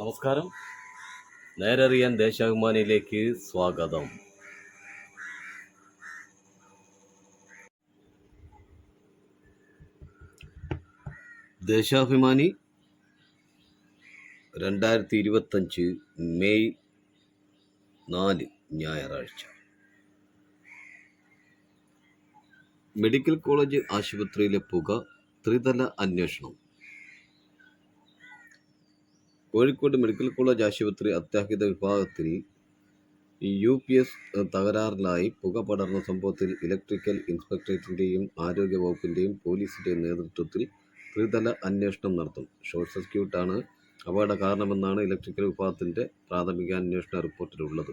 നമസ്കാരം. നേരറിയാൻ ദേശാഭിമാനിയിലേക്ക് സ്വാഗതം. ദേശാഭിമാനി രണ്ടായിരത്തി ഇരുപത്തഞ്ച് മെയ് നാല് ഞായറാഴ്ച. മെഡിക്കൽ കോളേജ് ആശുപത്രിയിലെ പുക ത്രിതല അന്വേഷണം. കോഴിക്കോട് മെഡിക്കൽ കോളേജ് ആശുപത്രി അത്യാഹിത വിഭാഗത്തിൽ യു പി എസ് തകരാറിലായി പുക പടർന്ന സംഭവത്തിൽ ഇലക്ട്രിക്കൽ ഇൻസ്പെക്ടറേറ്റിന്റെയും ആരോഗ്യ വകുപ്പിന്റെയും പോലീസിന്റെയും നേതൃത്വത്തിൽ ത്രിതല അന്വേഷണം നടത്തും. ഷോർട്ട് സർക്യൂട്ടാണ് അപകട കാരണമെന്നാണ് ഇലക്ട്രിക്കൽ വിഭാഗത്തിന്റെ പ്രാഥമിക അന്വേഷണ റിപ്പോർട്ടിലുള്ളത്.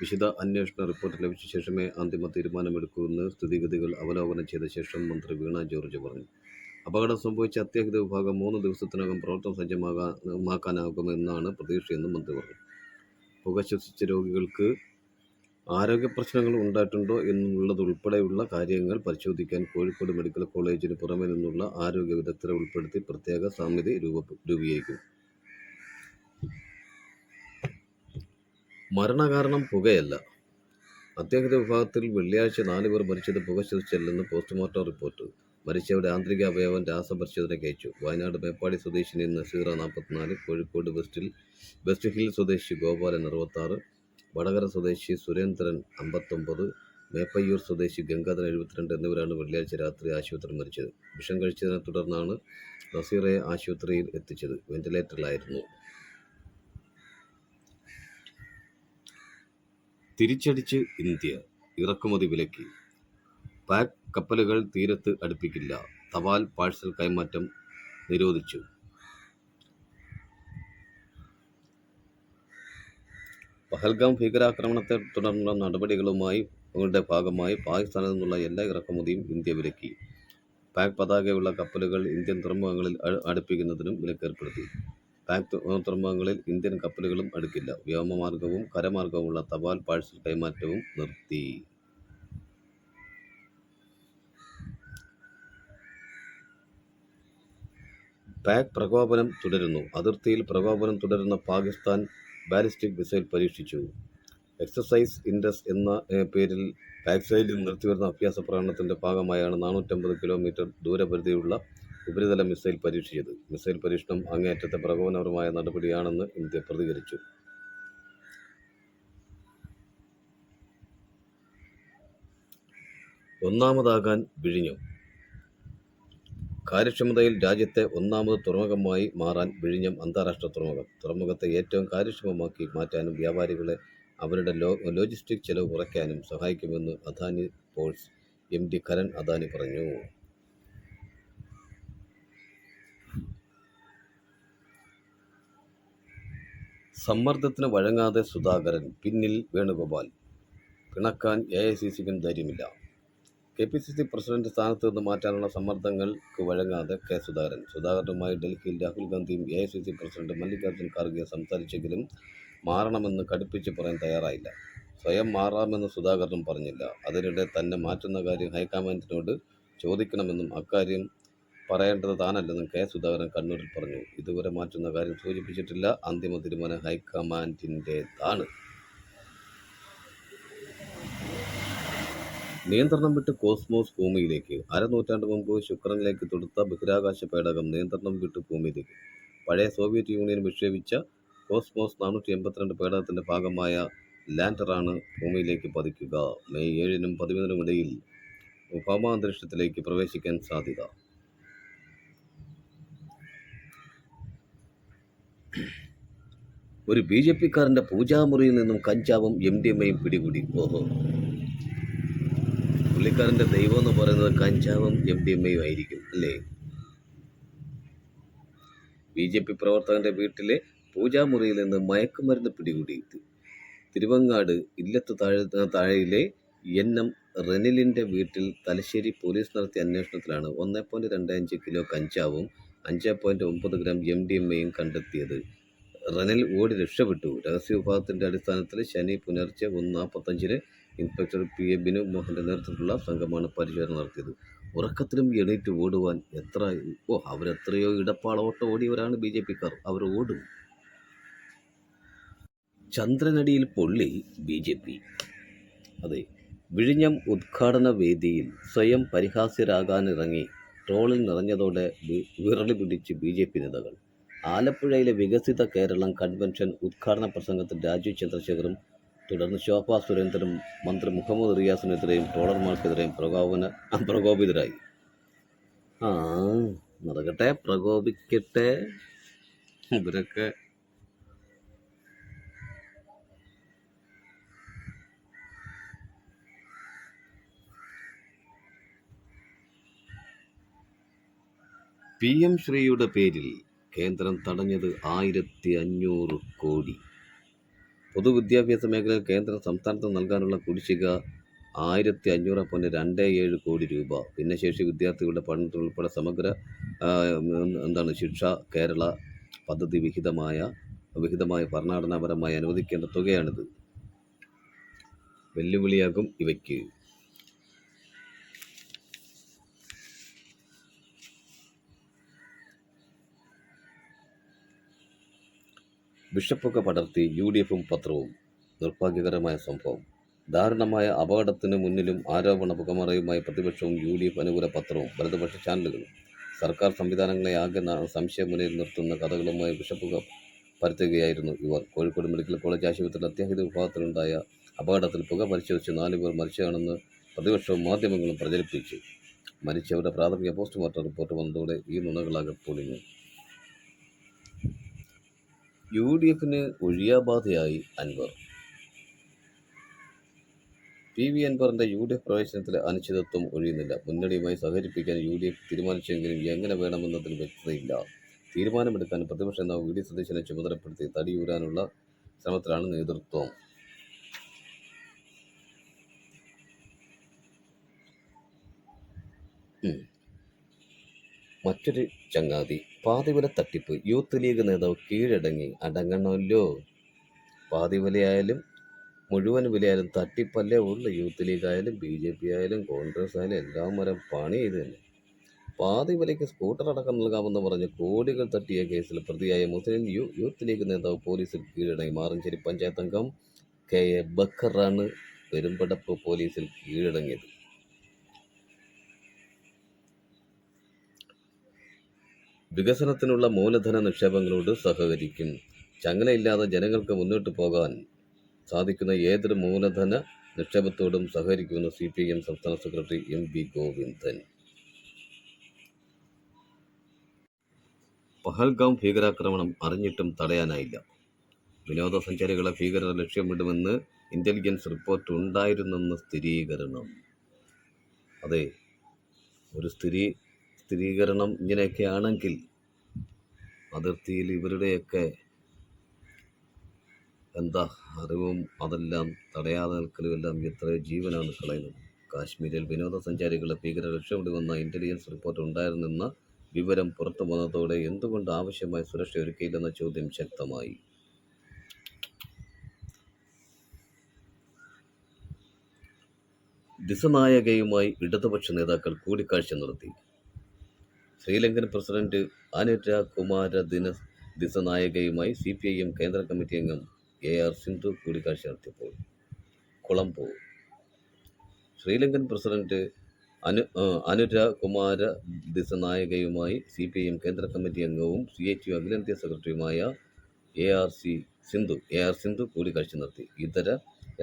വിശദ അന്വേഷണ റിപ്പോർട്ട് ലഭിച്ച ശേഷമേ അന്തിമ തീരുമാനമെടുക്കൂവെന്ന് സ്ഥിതിഗതികൾ അവലോകനം ചെയ്ത ശേഷം മന്ത്രി വീണ ജോർജ് പറഞ്ഞു. അപകടം സംഭവിച്ച അത്യാഹിത വിഭാഗം മൂന്ന് ദിവസത്തിനകം പ്രവർത്തന സജ്ജമാകാനാകുമെന്നാണ് പ്രതീക്ഷയെന്നും മന്ത്രി പറഞ്ഞു. പുക ശ്വസിച്ച രോഗികൾക്ക് ആരോഗ്യ പ്രശ്നങ്ങൾ ഉണ്ടായിട്ടുണ്ടോ എന്നുള്ളതുൾപ്പെടെയുള്ള കാര്യങ്ങൾ പരിശോധിക്കാൻ കോഴിക്കോട് മെഡിക്കൽ കോളേജിന് പുറമെ നിന്നുള്ള ആരോഗ്യ വിദഗ്ധരെ ഉൾപ്പെടുത്തി പ്രത്യേക സമിതി രൂപ രൂപീകരിക്കും. മരണകാരണം പുകയല്ല. അത്യാഹിത വിഭാഗത്തിൽ വെള്ളിയാഴ്ച നാലുപേർ മരിച്ചത് പുക ശ്വസിച്ചല്ലെന്ന് പോസ്റ്റ്മോർട്ടം റിപ്പോർട്ട്. മരിച്ചവരുടെ ആന്തരിക അവയവം രാസപരിശോധനയ്ക്ക് അയച്ചു വയനാട് മേപ്പാടി സ്വദേശിനി നസീറ നാൽപ്പത്തിനാല് കോഴിക്കോട് വെസ്റ്റിൽ വെസ്റ്റ് ഹിൽ സ്വദേശി ഗോപാലൻ അറുപത്താറ് വടകര സ്വദേശി സുരേന്ദ്രൻ അമ്പത്തൊമ്പത് മേപ്പയ്യൂർ സ്വദേശി ഗംഗാധരൻ എഴുപത്തിരണ്ട് എന്നിവരാണ് വെള്ളിയാഴ്ച രാത്രി ആശുപത്രിയിൽ മരിച്ചത്. വിഷം കഴിച്ചതിനെ തുടർന്നാണ് നസീറയെ ആശുപത്രിയിൽ എത്തിച്ചത്. വെന്റിലേറ്ററിലായിരുന്നു. തിരിച്ചടിച്ച് ഇന്ത്യ. ഇറക്കുമതി വിലക്കി. പാക് കപ്പലുകൾ തീരത്ത് അടുപ്പിക്കില്ല. തപാൽ പാഴ്സൽ കൈമാറ്റം നിരോധിച്ചു. പഹൽഗാം ഭീകരാക്രമണത്തെ തുടർന്നുള്ള നടപടികളുമായി ങ്ങളുടെ ഭാഗമായി പാകിസ്ഥാനിൽ നിന്നുള്ള എല്ലാ ഇറക്കുമതിയും ഇന്ത്യ വിലക്കി. പാക് പതാകയുള്ള കപ്പലുകൾ ഇന്ത്യൻ തുറമുഖങ്ങളിൽ അടുപ്പിക്കുന്നതിനും വിലക്കേർപ്പെടുത്തി. പാക് തുറമുഖങ്ങളിൽ ഇന്ത്യൻ കപ്പലുകളും അടുക്കില്ല. വ്യോമമാർഗവും കരമാർഗവുമുള്ള തപാൽ പാഴ്സൽ കൈമാറ്റവും നിർത്തി. പാക് പ്രകോപനം തുടരുന്നു. അതിർത്തിയിൽ പ്രകോപനം തുടരുന്ന പാകിസ്ഥാൻ ബാലിസ്റ്റിക് മിസൈൽ പരീക്ഷിച്ചു. എക്സസൈസ് ഇൻഡസ് എന്ന പേരിൽ പാക് സൈഡിൽ നിർത്തിവരുന്ന അഭ്യാസ പ്രകടനത്തിന്റെ ഭാഗമായാണ് നാനൂറ്റമ്പത് കിലോമീറ്റർ ദൂരപരിധിയുള്ള ഉപരിതല മിസൈൽ പരീക്ഷിച്ചത്. മിസൈൽ പരീക്ഷണം അങ്ങേയറ്റത്തെ പ്രകോപനപരമായ നടപടിയാണെന്ന് ഇന്ത്യ പ്രതികരിച്ചു. ഒന്നാമതാകാൻ വിഴിഞ്ഞം. കാര്യക്ഷമതയിൽ രാജ്യത്തെ ഒന്നാമത് തുറമുഖമായി മാറാൻ വിഴിഞ്ഞം അന്താരാഷ്ട്ര തുറമുഖം. തുറമുഖത്തെ ഏറ്റവും കാര്യക്ഷമമാക്കി മാറ്റാനും വ്യാപാരികളെ അവരുടെ ലോ ലോജിസ്റ്റിക് ചെലവ് കുറയ്ക്കാനും സഹായിക്കുമെന്ന് Adani ports M D Karan Adani പറഞ്ഞു. സമ്മർദ്ദത്തിന് വഴങ്ങാതെ സുധാകരൻ പിന്നിൽ വേണുഗോപാൽ. പിണക്കാൻ എ ഐ സി സിക്കും ധൈര്യമില്ല. K P C C president സ്ഥാനത്ത് നിന്ന് മാറ്റാനുള്ള സമ്മർദ്ദങ്ങൾക്ക് വഴങ്ങാതെ കെ സുധാകരൻ. സുധാകരനുമായി ഡൽഹിയിൽ രാഹുൽ ഗാന്ധിയും A I C C president Mallikarjun Kharge സംസാരിച്ചെങ്കിലും മാറണമെന്ന് കടുപ്പിച്ച് പറയാൻ തയ്യാറായില്ല. സ്വയം മാറാമെന്ന് സുധാകരനും പറഞ്ഞില്ല. അതിനിടെ തന്നെ മാറ്റുന്ന കാര്യം ഹൈക്കമാൻഡിനോട് ചോദിക്കണമെന്നും അക്കാര്യം പറയേണ്ടത് താനല്ലെന്നും കെ സുധാകരൻ കണ്ണൂരിൽ പറഞ്ഞു. ഇതുവരെ മാറ്റുന്ന കാര്യം സൂചിപ്പിച്ചിട്ടില്ല. അന്തിമ തീരുമാനം ഹൈക്കമാൻഡിന്റേതാണ് നിയന്ത്രണം വിട്ട് കോസ്മോസ് ഭൂമിയിലേക്ക്. അരനൂറ്റാണ്ട് മുമ്പ് ശുക്രനിലേക്ക് തൊടുത്ത ബഹിരാകാശ പേടകം നിയന്ത്രണം വിട്ട് ഭൂമിയിലേക്ക്. പഴയ സോവിയറ്റ് യൂണിയൻ വിക്ഷേപിച്ച കോസ്മോസ് നാനൂറ്റി എൺപത്തിരണ്ട് പേടകത്തിന്റെ ഭാഗമായ ലാൻഡറാണ് ഭൂമിയിലേക്ക് പതിക്കുക. മെയ് ഏഴിനും പതിമൂന്നിനും ഇടയിൽ ഭൗമാന്തരീക്ഷത്തിലേക്ക് പ്രവേശിക്കാൻ സാധ്യത. ഒരു ബി ജെ പിക്കാരന്റെ പൂജാമുറിയിൽ നിന്നും കഞ്ചാവും എം ഡി എം എയും പിടികൂടി. ഓഹോ. പുള്ളിക്കാരന്റെ ദൈവം എന്ന് പറയുന്നത് കഞ്ചാവും എം ഡി എം ആയിരിക്കും അല്ലേ? ബി ജെ പി പ്രവർത്തകന്റെ വീട്ടിലെ പൂജാമുറിയിൽ നിന്ന് മയക്കുമരുന്ന് പിടികൂടി തിരുവങ്ങാട് ഇല്ലത്ത് താഴെ താഴെയിലെ എൻ എം റെനിലിന്റെ വീട്ടിൽ തലശ്ശേരി പോലീസ് നടത്തിയ അന്വേഷണത്തിലാണ് ഒന്ന് പോയിന്റ് രണ്ട് അഞ്ച് കിലോ കഞ്ചാവും അഞ്ച് പോയിന്റ് ഒമ്പത് ഗ്രാം എം ഡി എം എയും കണ്ടെത്തിയത്. റെനിൽ ഓടി രക്ഷപ്പെട്ടു. രഹസ്യ വിഭാഗത്തിന്റെ അടിസ്ഥാനത്തിൽ ശനി പുലർച്ചെ ഒന്ന് നാൽപ്പത്തഞ്ചിന് ഇൻസ്പെക്ടർ പി എ ബിനു മോഹന്റെ നേതൃത്വത്തിലുള്ള സംഘമാണ് പരിശോധന നടത്തിയത്. ഉറക്കത്തിലും എണീറ്റ് ഓടുവാൻ എത്ര ഓ അവരെത്രയോ ഇടപ്പാള ഓട്ടം ഓടിയവരാണ് ബി ജെ പിക്കാർ. അവർ ഓടും. ചന്ദ്രനടിയിൽ പൊള്ളി ബി ജെ പി. അതെ വിഴിഞ്ഞം ഉദ്ഘാടന വേദിയിൽ സ്വയം പരിഹാസ്യരാകാനിറങ്ങി ട്രോളിൽ നിറഞ്ഞതോടെ വിരളി പിടിച്ച് ബി ജെ പി നേതാക്കൾ. ആലപ്പുഴയിലെ വികസിത കേരളം കൺവെൻഷൻ ഉദ്ഘാടന പ്രസംഗത്തിൽ രാജീവ് ചന്ദ്രശേഖറും തുടർന്ന് ശോഭ സുരേന്ദ്രനും മന്ത്രി മുഹമ്മദ് റിയാസിനെതിരെയും ട്രോളർമാർക്കെതിരെയും പ്രകോപന പ്രകോപിതരായി. ആ നടക്കട്ടെ പ്രകോപിക്കട്ടെ. ഇവരൊക്കെ പി എം ശ്രീയുടെ പേരിൽ കേന്ദ്രം തടഞ്ഞത് ആയിരത്തി അഞ്ഞൂറ് കോടി. പൊതുവിദ്യാഭ്യാസ മേഖലയിൽ കേന്ദ്രം സംസ്ഥാനത്ത് നൽകാനുള്ള കുടിശ്ശിക ആയിരത്തി അഞ്ഞൂറ് പോയിന്റ് രണ്ട് ഏഴ് കോടി രൂപ. ഭിന്നശേഷി വിദ്യാർത്ഥികളുടെ പഠനത്തിൽ ഉൾപ്പെടെ സമഗ്ര എന്താണ് ശിക്ഷ കേരള പദ്ധതി വിഹിതമായ വിഹിതമായ ഭരണഘടനാപരമായി അനുവദിക്കേണ്ട തുകയാണിത്. വെല്ലുവിളിയാകും ഇവയ്ക്ക്. ബിഷപ്പൊക്കെ പടർത്തി യു ഡി എഫും പത്രവും. നിർഭാഗ്യകരമായ സംഭവം. ദാരുണമായ അപകടത്തിന് മുന്നിലും ആരോപണ പുകമറയുമായി പ്രതിപക്ഷവും യു ഡി എഫ് അനുകൂല പത്രവും വലതുപക്ഷ ചാനലുകളും. സർക്കാർ സംവിധാനങ്ങളെ ആകെ സംശയമുനയിൽ നിർത്തുന്ന കഥകളുമായി ബിഷപ്പുക പരത്തുകയായിരുന്നു ഇവർ. കോഴിക്കോട് മെഡിക്കൽ കോളേജ് ആശുപത്രിയിൽ അത്യാഹിത വിഭാഗത്തിലുണ്ടായ അപകടത്തിൽ പുക പരിശോധിച്ച് നാല് പേർ മരിച്ചതാണെന്ന് പ്രതിപക്ഷവും മാധ്യമങ്ങളും പ്രചരിപ്പിച്ചു. മരിച്ചവരുടെ പ്രാഥമിക പോസ്റ്റ്മോർട്ടം റിപ്പോർട്ട് വന്നതോടെ ഈ നുണകളാകെ പൊളിഞ്ഞു. യു ഡി എഫിന് ഒഴിയാബാധയായി അൻവർ. പി വി അൻവറിന്റെ യു ഡി എഫ് പ്രവേശനത്തിലെ അനിശ്ചിതത്വം ഒഴിയുന്നില്ല. മുന്നണിയുമായി സഹകരിപ്പിക്കാൻ യു ഡി എഫ് തീരുമാനിച്ചെങ്കിലും എങ്ങനെ വേണമെന്നതിൽ വ്യക്തതയില്ല. തീരുമാനമെടുക്കാൻ പ്രതിപക്ഷ നേതാവ് വി ഡി സതീശനെ ചുമതലപ്പെടുത്തി തടിയൂരാനുള്ള ശ്രമത്തിലാണ് നേതൃത്വം. ഉം. മറ്റൊരു ചങ്ങാതി പാതിവല തട്ടിപ്പ്. യൂത്ത് ലീഗ് നേതാവ് കീഴടങ്ങി. അടങ്ങണമല്ലോ. പാതിവലയായാലും മുഴുവൻ വിലയായാലും തട്ടിപ്പല്ലേ ഉള്ളു. യൂത്ത് ലീഗ് ആയാലും ബി ജെ പി ആയാലും കോൺഗ്രസ് ആയാലും എല്ലാം വരെ പണി ചെയ്ത് തന്നെ. പാതി വിലയ്ക്ക് സ്കൂട്ടർ അടക്കം നൽകാമെന്ന് പറഞ്ഞ് കോടികൾ തട്ടിയ കേസിൽ പ്രതിയായ മുസ്ലിം യു യൂത്ത് ലീഗ് നേതാവ് പോലീസിൽ കീഴടങ്ങി. മാറഞ്ചേരി പഞ്ചായത്ത് അംഗം കെ എ ബക്കറാണ് പെരുമ്പടപ്പ് പോലീസിൽ കീഴടങ്ങിയത്. വികസനത്തിനുള്ള മൂലധന നിക്ഷേപങ്ങളോട് സഹകരിക്കും. ചങ്ങലയില്ലാതെ ജനങ്ങൾക്ക് മുന്നോട്ട് പോകാൻ സാധിക്കുന്ന ഏതൊരു മൂലധന നിക്ഷേപത്തോടും സഹകരിക്കുമെന്ന് സി പി എം സംസ്ഥാന secretary M V Govindan. Pahalgam ഭീകരാക്രമണം അറിഞ്ഞിട്ടും തടയാനായില്ല. വിനോദസഞ്ചാരികളെ ഭീകരർ ലക്ഷ്യമിടുമെന്ന് ഇന്റലിജൻസ് റിപ്പോർട്ട് ഉണ്ടായിരുന്നെന്ന് സ്ഥിരീകരണം. അതെ ഒരു സ്ഥിരീ സ്ഥിരീകരണം ഇങ്ങനെയൊക്കെ ആണെങ്കിൽ അതിർത്തിയിൽ ഇവരുടെയൊക്കെ എന്താ അറിവും അതെല്ലാം തടയാതെ നിൽക്കലും എല്ലാം എത്രയോ ജീവനാണ് കളയുന്നത്. കാശ്മീരിൽ വിനോദസഞ്ചാരികളെ ഭീകരർ വന്ന ഇന്റലിജൻസ് റിപ്പോർട്ട് ഉണ്ടായിരുന്നെന്ന വിവരം പുറത്തു വന്നതോടെ എന്തുകൊണ്ട് ആവശ്യമായ സുരക്ഷ ഒരുക്കിയില്ലെന്ന ചോദ്യം ശക്തമായി. ദിസനായകയുമായി ഇടതുപക്ഷ നേതാക്കൾ കൂടിക്കാഴ്ച നടത്തി. ശ്രീലങ്കൻ പ്രസിഡന്റ് അനുര കുമാര ദിന ദിസനായകയുമായി സി പി ഐ എം കേന്ദ്ര കമ്മിറ്റി അംഗം എ ആർ സിന്ധു കൂടിക്കാഴ്ച നടത്തിയപ്പോൾ കൊളംബോ. ശ്രീലങ്കൻ പ്രസിഡന്റ് അനു അനുര കുമാര ദിസനായകയുമായി സി പി ഐ എം കേന്ദ്ര കമ്മിറ്റി അംഗവും സി എച്ച് യു അഖിലേന്ത്യാ സെക്രട്ടറിയുമായ A R C Sindhu A R Sindhu കൂടിക്കാഴ്ച നടത്തി. ഇതര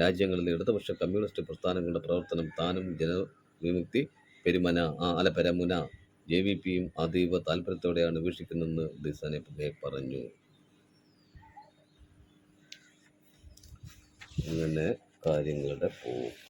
രാജ്യങ്ങളിലെ ഇടതുപക്ഷ കമ്മ്യൂണിസ്റ്റ് പ്രസ്ഥാനങ്ങളുടെ പ്രവർത്തനം താനും ജനവിമുക്തി പെരുമന അല്ല പെരമുന ജെ വി പിയും അതീവ താല്പര്യത്തോടെയാണ് വീക്ഷിക്കുന്നതെന്ന് ദിസനെ പറഞ്ഞു. അങ്ങനെ കാര്യങ്ങളുടെ പോക്ക്